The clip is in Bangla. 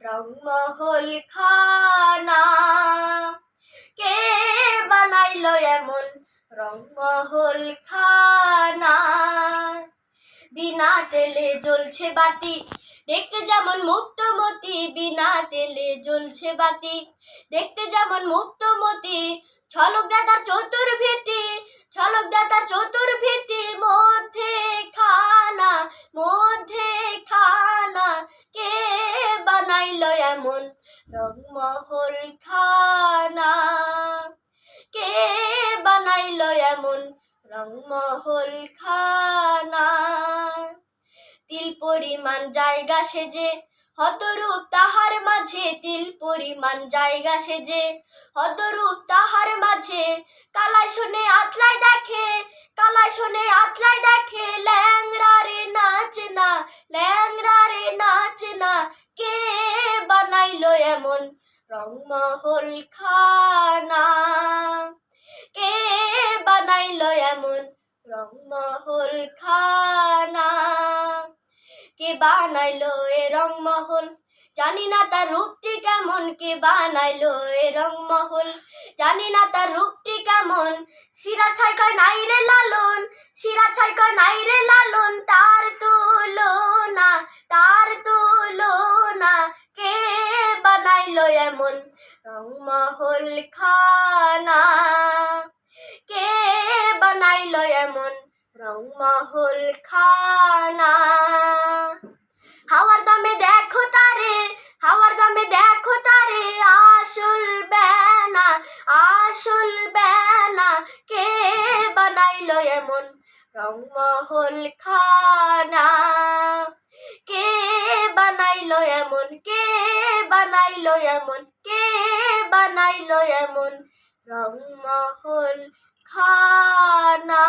রংমহল খানা কে বানাইল এমন রংমহল খানা বিনা তেলে জ্বলছে বাতি, দেখতে যেমন মুক্তমতি। বিনা তেলে জ্বলছে বাতি, দেখতে যেমন মুক্তমতি। ছলক দাদার চতুর্ভীতি, ছলক দাদার রংমহল খানা কে বানাইলো এমন রংমহল খানা? তিল পরিমাণ জায়গা সেজে, হতরূপ তাহার মাঝে। তিল পরিমাণ জায়গা সেজে, হতরূপ তাহার মাঝে। কালাই শুনে আতলাই দেখে রংমহল খানা কে বানাইলো এমন রংমহল খানা কে বানাইলো এ রংমহল? জানি না তার রূপটি কেমন। কে বানাইলো এ রংমহল? জানি না তার রূপটি কেমন। শিরা ছাই কয় নাই রে লালন, শিরা ছাই কয় নাই রে লালন, তার তুলনা এমন রংমহল খানা, কে বানাইলো এমন রংমহল খানা? হাওয়ার দামে দেখো তারে, হাওয়ার দামে দেখো তারে, আসল বেনা আসল বেনা, কে বানাইলো এমন রংমহল খানা? বানাইলো এমন? কে বানাইলো এমন? রংমহল খানা।